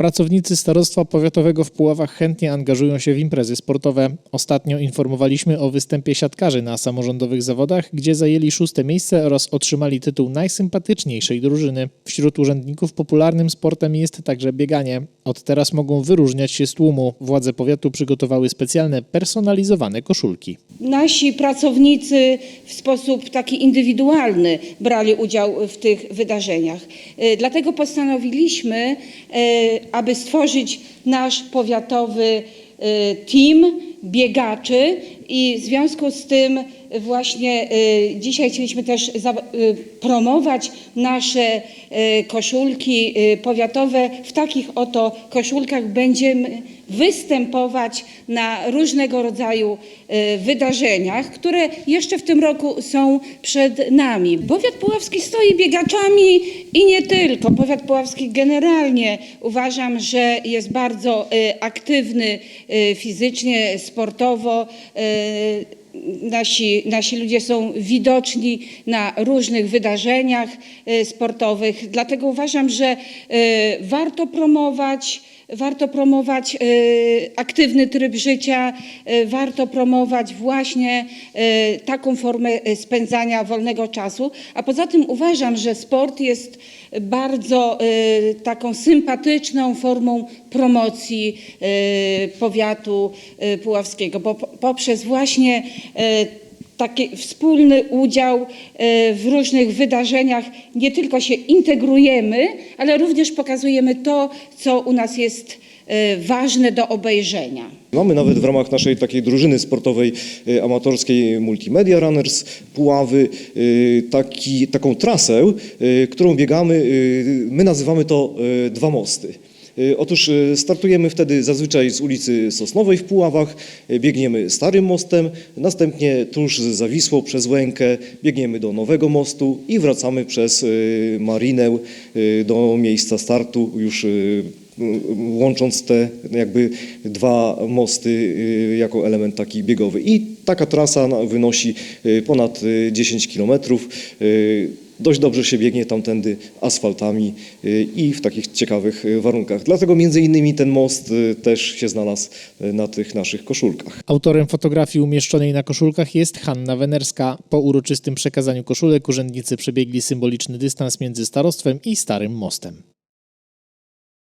Pracownicy Starostwa Powiatowego w Puławach chętnie angażują się w imprezy sportowe. Ostatnio informowaliśmy o występie siatkarzy na samorządowych zawodach, gdzie zajęli szóste miejsce oraz otrzymali tytuł najsympatyczniejszej drużyny. Wśród urzędników popularnym sportem jest także bieganie. Od teraz mogą wyróżniać się z tłumu. Władze powiatu przygotowały specjalne personalizowane koszulki. Nasi pracownicy w sposób taki indywidualny brali udział w tych wydarzeniach. E, Dlatego postanowiliśmy, e, aby stworzyć nasz powiatowy e, team biegaczy i w związku z tym właśnie e, dzisiaj chcieliśmy też e, promować nasze e, koszulki powiatowe. W takich oto koszulkach będziemy występować na różnego rodzaju wydarzeniach, które jeszcze w tym roku są przed nami. Powiat Puławski stoi biegaczami i nie tylko. Powiat Puławski generalnie uważam, że jest bardzo aktywny fizycznie, sportowo. E, Nasi, nasi ludzie są widoczni na różnych wydarzeniach e, sportowych, dlatego uważam, że e, warto promować, warto promować e, aktywny tryb życia, e, warto promować właśnie e, taką formę spędzania wolnego czasu. A poza tym uważam, że sport jest bardzo taką sympatyczną formą promocji powiatu puławskiego, bo po- poprzez właśnie taki wspólny udział e, w różnych wydarzeniach nie tylko się integrujemy, ale również pokazujemy to, co u nas jest e, ważne do obejrzenia. Mamy nawet w ramach naszej takiej drużyny sportowej y, amatorskiej Multimedia Runners Puławy taki, taką trasę, którą biegamy, my nazywamy to Dwa Mosty. Y, Otóż y, startujemy wtedy zazwyczaj z ulicy Sosnowej w Puławach, y, biegniemy Starym Mostem, następnie tuż za Wisłą przez Łękę biegniemy do Nowego Mostu i wracamy przez Marinę do miejsca startu już łącząc te jakby dwa mosty jako element taki biegowy. I taka trasa wynosi y, ponad y, 10 kilometrów. Y, Dość dobrze się biegnie tamtędy asfaltami y, i w takich ciekawych y, warunkach. Dlatego między innymi ten most y, też się znalazł y, na tych naszych koszulkach. Autorem fotografii umieszczonej na koszulkach jest Hanna Wenerska. Po uroczystym przekazaniu koszulek urzędnicy przebiegli symboliczny dystans między starostwem i Starym Mostem.